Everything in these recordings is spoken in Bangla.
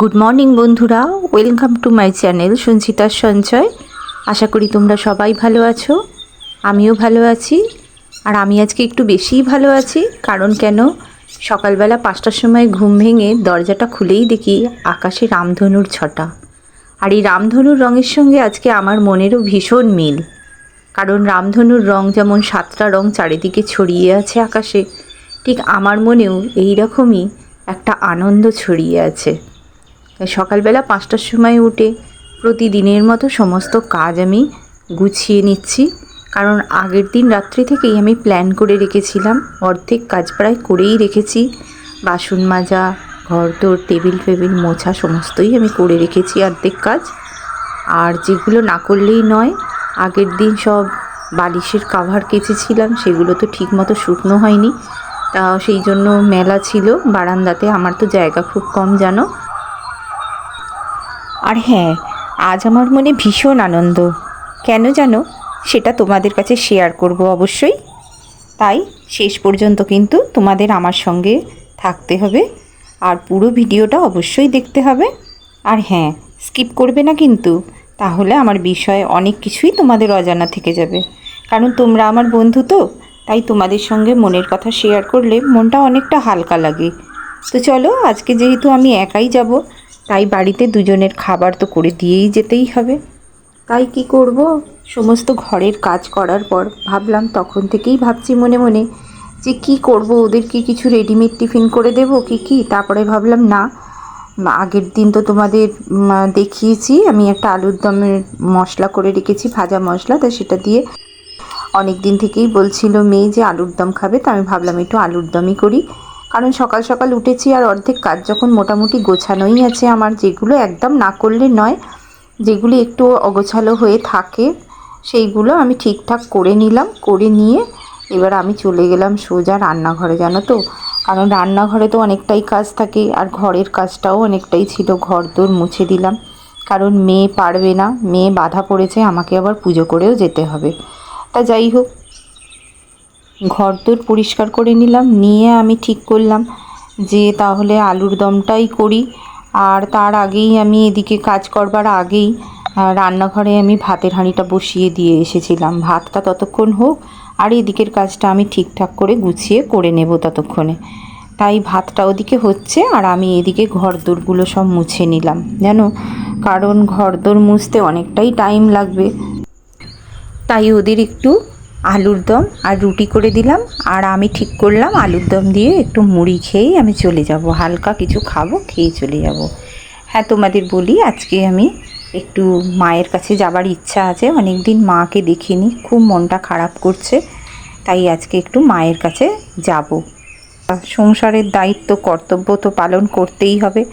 গুড মর্নিং বন্ধুরা। ওয়েলকাম টু মাই চ্যানেল সঞ্চিতার সঞ্চয় আশা করি তোমরা সবাই ভালো আছো। আমিও ভালো আছি। আর আমি আজকে একটু বেশিই ভালো আছি, কারণ কেন? সকালবেলা পাঁচটার সময় ঘুম ভেঙে দরজাটা খুলেই দেখি আকাশে রামধনুর ছটা। আর এই রামধনুর রঙের সঙ্গে আজকে আমার মনেরও ভীষণ মিল। কারণ রামধনুর রং যেমন সাতটা রং চারিদিকে ছড়িয়ে আছে আকাশে, ঠিক আমার মনেও এই রকমই একটা আনন্দ ছড়িয়ে আছে। তাই সকালবেলা পাঁচটার সময় উঠে প্রতিদিনের মতো সমস্ত কাজ আমি গুছিয়ে নিচ্ছি। কারণ আগের দিন রাত্রি থেকেই আমি প্ল্যান করে রেখেছিলাম। অর্ধেক কাজ প্রায় করেই রেখেছি। বাসন মাজা ঘর তোর টেবিল ফেবিল, মোছা সমস্তই আমি করে রেখেছি অর্ধেক কাজ। আর যেগুলো না করলেই নয়, আগের দিন সব বালিশের কাভার কেচেছিলাম, সেগুলো তো ঠিক মতো শুকনো হয়নি। তা সেই জন্য মেলা ছিল। বারান্দাতে আমার তো জায়গা খুব কম, জানো? আর হ্যাঁ আজ আমার মনে ভীষণ আনন্দ। কেন জানো? সেটা তোমাদের কাছে শেয়ার করব অবশ্যই। তাই শেষ পর্যন্ত কিন্তু তোমাদের আমার সঙ্গে থাকতে হবে। আর পুরো ভিডিওটা অবশ্যই দেখতে হবে। আর হ্যাঁ স্কিপ করবে না কিন্তু। তাহলে আমার বিষয়ে অনেক কিছুই তোমাদের অজানা থেকে যাবে। কারণ তোমরা আমার বন্ধু তো, তাই তোমাদের সঙ্গে মনের কথা শেয়ার করলে মনটা অনেকটা হালকা লাগে। তো চলো, আজকে যেহেতু আমি একাই যাব তাই বাড়িতে দুজনের খাবার তো করে দিয়েই যেতেই হবে। তাই কি করব? সমস্ত ঘরের কাজ করার পর ভাবলাম, তখন থেকেই ভাবছি মনে মনে যে কি করব? ওদেরকে কিছু রেডিমেড টিফিন করে দেব কি কি? তারপরে ভাবলাম, না আগের দিন তো তোমাদের দেখিয়েছি। আমি একটা আলুর দমের মশলা করে রেখেছি, ভাজা মশলা, তা সেটা দিয়ে অনেক দিন থেকেই বলছিল মেয়ে যে আলুর দম খাবে, তা আমি ভাবলাম একটু আলুর দমই করি। কারণ সকাল সকাল উঠেছি আর অর্ধেক কাজ যখন মোটামুটি গোছানোই আছে আমার, যেগুলো একদম না করলে নয়, যেগুলি একটু অগোছালো হয়ে থাকে, সেইগুলো আমি ঠিকঠাক করে নিলাম, করে নিয়ে এবার আমি চলে গেলাম সোজা রান্নাঘরে, জানো তো? কারণ রান্নাঘরে তো অনেকটাই কাজ থাকে আর ঘরের কাজটাও অনেকটাই ছিল, ঘর দোর মুছে দিলাম। কারণ মেয়ে পারবে না, মেয়ে বাধা পড়েছে, আমাকে আবার পুজো করেও যেতে হবে। তা যাই হোক ঘর তোর পরিষ্কার করে নিলাম, নিয়ে আমি ঠিক করলাম যে তাহলে আলুর দমটাই করি। আর তার আগেই আমি এদিকে কাজ করবার আগেই রান্নাঘরে আমি ভাতের হাঁড়িটা বসিয়ে দিয়ে এসেছিলাম। ভাতটা ততক্ষণ হোক, আর এদিকের কাজটা আমি ঠিকঠাক করে গুছিয়ে করে নেব ততক্ষণে। তাই ভাতটা ওদিকে হচ্ছে, আর আমি এদিকে ঘরদোরগুলো সব মুছে নিলাম। জানো কারণ ঘরদোর মুছতে অনেকটাই টাইম লাগবে। তাই ওদের একটু আলুর দম আর রুটি করে দিলাম আর আমি ঠিক করলাম আলুর দম দিয়ে একটু মুড়ি খেয়েই আমি চলে যাব। হালকা কিছু খাব, খেয়ে চলে যাব। হ্যাঁ তোমাদের বলি, আজকে আমি একটু মায়ের কাছে যাবার ইচ্ছা আছে। অনেক দিন মাকে দেখিনি, খুব মনটা খারাপ করছে, তাই আজকে একটু মায়ের কাছে যাব। সংসারের দায়িত্ব, কর্তব্য তো পালন করতেই হবে।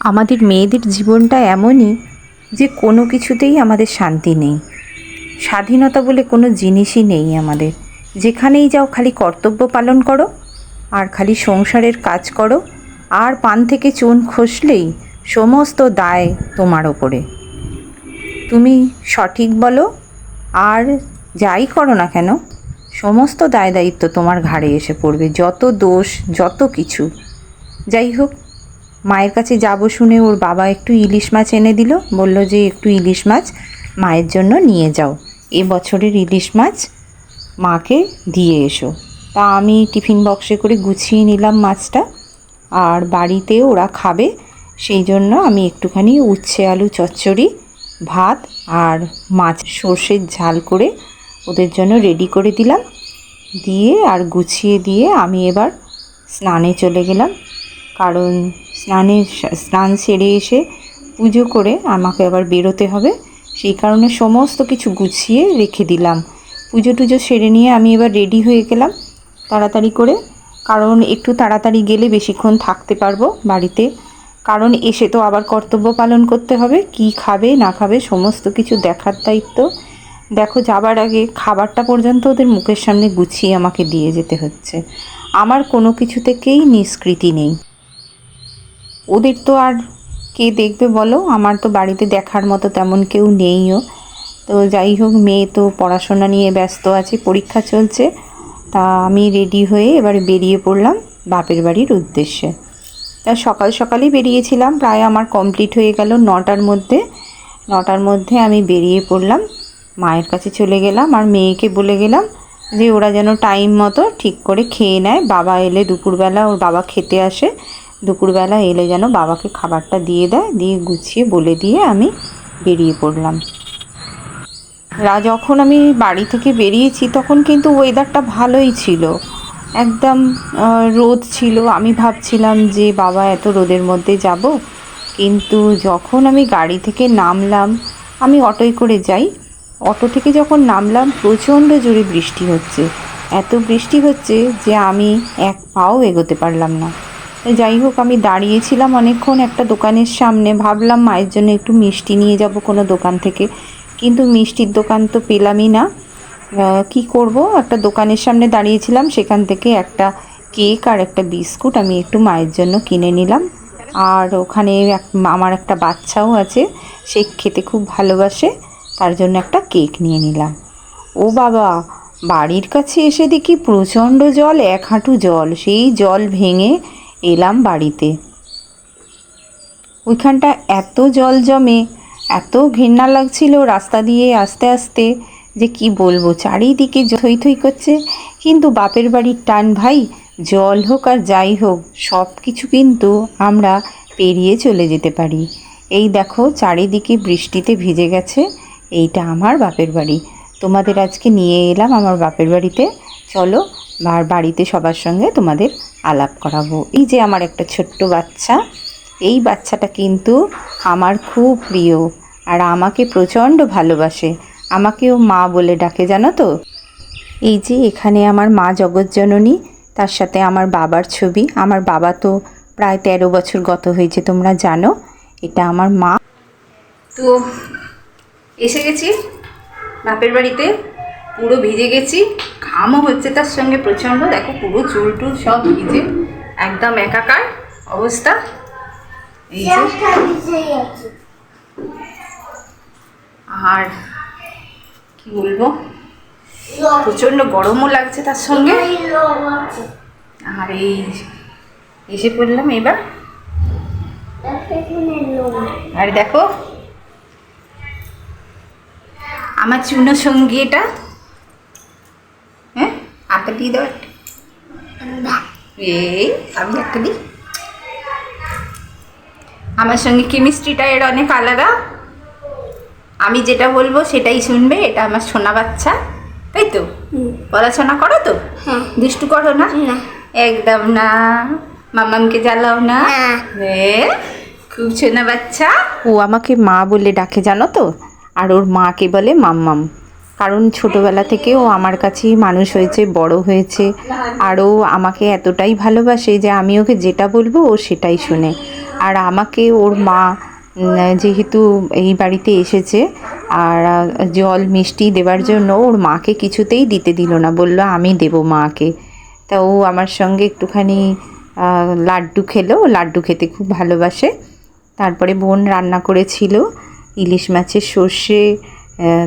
আমাদের মেয়েদের জীবনটা এমনই যে কোনো কিছুতেই আমাদের শান্তি নেই। স্বাধীনতা বলে কোনো জিনিসই নেই আমাদের। যেখানেই যাও খালি কর্তব্য পালন করো, আর খালি সংসারের কাজ করো, আর পান থেকে চুন খসলেই সমস্ত দায় তোমার ওপরে। তুমি সঠিক বলো, আর যাই করো না কেন, সমস্ত দায় দায়িত্ব তোমার ঘাড়ে এসে পড়বে, যত দোষ, যত কিছু। যাই হোক, মায়ের কাছে যাব শুনে ওর বাবা একটু ইলিশ মাছ এনে দিল, বলল যে একটু ইলিশ মাছ মায়ের জন্য নিয়ে যাও। এ বছরের ইলিশ মাছ মাকে দিয়ে এসো। তা আমি টিফিন বক্সে করে গুছিয়ে নিলাম মাছটা, আর বাড়িতে ওরা খাবে, সেই জন্য আমি একটুখানি উচ্ছে আলু চচ্চড়ি, ভাত আর মাছ সর্ষের ঝাল করে ওদের জন্য রেডি করে দিলাম। দিয়ে আর গুছিয়ে দিয়ে আমি এবার স্নানে চলে গেলাম। কারণ স্নানে স্নান সেরে এসে পুজো করে আমাকে আবার বেরোতে হবে। সেই কারণে সমস্ত কিছু গুছিয়ে রেখে দিলাম। পুজো টুজো সেরে নিয়ে আমি এবার রেডি হয়ে গেলাম তাড়াতাড়ি করে। কারণ একটু তাড়াতাড়ি গেলে বেশিক্ষণ থাকতে পারব বাড়িতে। কারণ এসে তো আবার কর্তব্য পালন করতে হবে, কি খাবে, না খাবে, সমস্ত কিছু দেখার দায়িত্ব। দেখো, যাবার আগে খাবারটা পর্যন্ত ওদের মুখের সামনে গুছিয়ে আমাকে দিয়ে যেতে হচ্ছে। আমার কোনো কিছু থেকেই নিষ্কৃতি নেই। ওদের তো আর কে দেখবে বলো? আমার তো বাড়িতে দেখার মতো তেমন কেউ নেইও। তো যাই হোক, মেয়ে তো পড়াশোনা নিয়ে ব্যস্ত আছে, পরীক্ষা চলছে। তা আমি রেডি হয়ে এবার বেরিয়ে পড়লাম বাপের বাড়ির উদ্দেশ্যে। তা সকাল সকালই বেরিয়েছিলাম, প্রায় আমার কমপ্লিট হয়ে গেল নটার মধ্যে। নটার মধ্যে আমি বেরিয়ে পড়লাম, মায়ের কাছে চলে গেলাম আর মেয়েকে বলে গেলাম যে ওরা যেন টাইম মতো ঠিক করে খেয়ে নেয়। বাবা এলে দুপুরবেলা ওর বাবা খেতে আসে। দুপুরবেলা এলে যেন বাবাকে খাবারটা দিয়ে দেয়, দিয়ে গুছিয়ে বলে দিয়ে আমি বেরিয়ে পড়লাম। রা যখন আমি বাড়ি থেকে বেরিয়েছি তখন কিন্তু ওয়েদারটা ভালোই ছিল। একদম রোদ ছিল। আমি ভাবছিলাম যে বাবা এত রোদের মধ্যে যাব। কিন্তু যখন আমি গাড়ি থেকে নামলাম, আমি অটোয় করে যাই। অটো থেকে যখন নামলাম, প্রচণ্ড জোরে বৃষ্টি হচ্ছে। এত বৃষ্টি হচ্ছে যে আমি এক পাও এগোতে পারলাম না। যাই হোক, আমি দাঁড়িয়েছিলাম অনেকক্ষণ একটা দোকানের সামনে। ভাবলাম মায়ের জন্য একটু মিষ্টি নিয়ে যাব কোনো দোকান থেকে। কিন্তু মিষ্টির দোকান তো পেলামই না। কি করব? একটা দোকানের সামনে দাঁড়িয়েছিলাম, সেখান থেকে একটা কেক আর একটা বিস্কুট আমি একটু মায়ের জন্য কিনে নিলাম। আর ওখানে আমার একটা বাচ্চাও আছে, সে খেতে খুব ভালোবাসে, তার জন্য একটা কেক নিয়ে নিলাম। ও বাবা, বাড়ির কাছে এসে দেখি প্রচণ্ড জল, এক হাঁটু জল। সেই জল ভেঙে এলাম বাড়িতে। ওইখানটা এত জল জমে, এত ঘেন্না লাগছিল রাস্তা দিয়ে আস্তে আস্তে যে কি বলব, চারিদিকে থই থই করছে। কিন্তু বাপের বাড়ির টান ভাই, জল হোক আর যাই হোক সব কিছু কিন্তু আমরা পেরিয়ে চলে যেতে পারি। এই দেখো চারিদিকে বৃষ্টিতে ভিজে গেছে, এইটা আমার বাপের বাড়ি। তোমাদের আজকে নিয়ে এলাম আমার বাপের বাড়িতে। চলো আর বাড়িতে সবার সঙ্গে তোমাদের আলাপ করাবো। এই যে আমার একটা ছোট্ট বাচ্চা, এই বাচ্চাটা কিন্তু আমার খুব প্রিয় আর আমাকে প্রচণ্ড ভালোবাসে। আমাকেও মা বলে ডাকে, জানো তো? এই যে এখানে আমার মা জগৎজননী, তার সাথে আমার বাবার ছবি। আমার বাবা তো প্রায় তেরো বছর গত হয়েছে, তোমরা জানো। এটা আমার মা। তো এসে গেছি, বাপের বাড়িতে। পুরো ভিজে গেছি। ঘামও হচ্ছে তার সঙ্গে প্রচণ্ড। দেখো পুরো চুল টুল সব ভিজে একদম একাকার অবস্থা। এই আর কি বলব? প্রচণ্ড গরমও লাগছে তার সঙ্গে। আর এই এসে পড়লাম এবার। আর দেখো, আমার চূর্ণ সঙ্গী এটা। আটা দিয়ে দাও একটা। এই আমি একটা দিই আমার সঙ্গে কেমিস্ট্রিটা এর অনেক আলাদা আমি যেটা বলব সেটাই শুনবে এটা আমার সোনা বাচ্চা তাই তো পড়াশোনা করো তো। দুষ্টু করো না। একদম না মামামকে জ্বালাও না না। এ, খুব সোনা বাচ্চা ও আমাকে মা বলে ডাকে জানো তো আর ওর মাকে বলে মাম্মাম কারণ ছোটবেলা থেকে ও আমার কাছেই মানুষ হয়েছে, বড় হয়েছে। আর ও আমাকে এতটাই ভালোবাসে যে আমি ওকে যেটা বলব ও সেটাই শুনে। আর আমাকে ওর মা যেহেতু এই বাড়িতে এসেছে, আর জল মিষ্টি দেওয়ার জন্য ওর মাকে কিছুতেই দিতে দিল না। বলল, আমি দেবো মাকে। তা ও আমার সঙ্গে একটুখানি লাড্ডু খেলো। লাড্ডু খেতে খুব ভালোবাসে। তারপরে বোন রান্না করেছিল, ইলিশ মাছের সর্ষে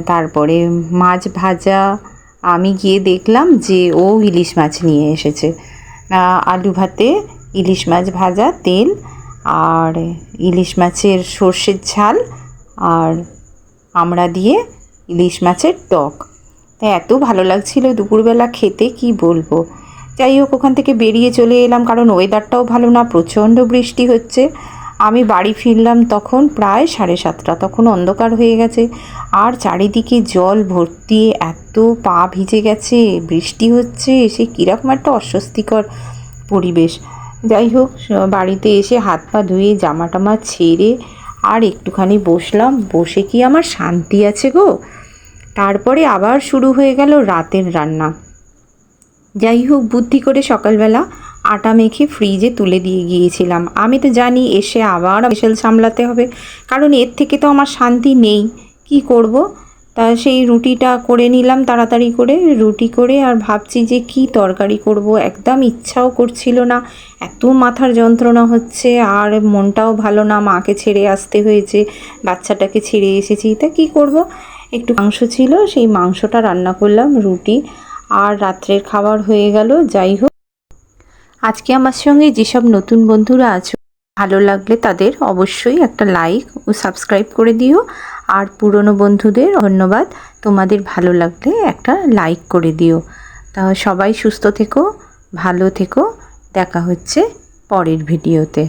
তারপরে মাছ ভাজা, আমি গিয়ে দেখলাম যে ও ইলিশ মাছ নিয়ে এসেছে। আলু ভাতে, ইলিশ মাছ ভাজা, তেল, আর ইলিশ মাছের সর্ষের ঝাল, আর আমড়া দিয়ে ইলিশ মাছের টক। তাই এত ভালো লাগছিল দুপুরবেলা খেতে, কি বলব? যাই হোক, ওখান থেকে বেরিয়ে চলে এলাম, কারণ ওয়েদারটাও ভালো না, প্রচণ্ড বৃষ্টি হচ্ছে। আমি বাড়ি ফিরলাম তখন প্রায় সাড়ে সাতটা, তখন অন্ধকার হয়ে গেছে। আর চারিদিকে জল ভর্তি, এত পা ভিজে গেছে, বৃষ্টি হচ্ছে, সে কীরকম একটা অস্বস্তিকর পরিবেশ। যাই হোক বাড়িতে এসে হাত পা ধুয়ে জামা টামা ছেড়ে আর একটুখানি বসলাম। বসে কি আমার শান্তি আছে গো? তারপরে আবার শুরু হয়ে গেল রাতের রান্না। যাই হোক, বুদ্ধি করে সকালবেলা আটা মেখে ফ্রিজে তুলে দিয়ে গিয়েছিলাম। আমি তো জানি এসে আবার স্পেশাল সামলাতে হবে। কারণ এর থেকে তো আমার শান্তি নেই। কি করব? তা সেই রুটিটা করে নিলাম তাড়াতাড়ি করে। রুটি করে আর ভাবছি যে কি তরকারি করব? একদম ইচ্ছাও করছিল না। এত মাথার যন্ত্রণা হচ্ছে। আর মনটাও ভালো না। মাকে ছেড়ে আসতে হয়েছে। বাচ্চাটাকে ছেড়ে এসেছি। তা কি করব? একটু মাংস ছিল। সেই মাংসটা রান্না করলাম, রুটি। আর রাত্রের খাবার হয়ে গেল। যাই হোক। আজকে আমার সঙ্গে যেসব নতুন বন্ধুরা আছো, ভালো লাগলে তাদের অবশ্যই একটা লাইক ও সাবস্ক্রাইব করে দিও। আর পুরনো বন্ধুদের ধন্যবাদ, তোমাদের ভালো লাগলে একটা লাইক করে দিও। তা সবাই সুস্থ থেকো, ভালো থেকো, দেখা হচ্ছে পরের ভিডিওতে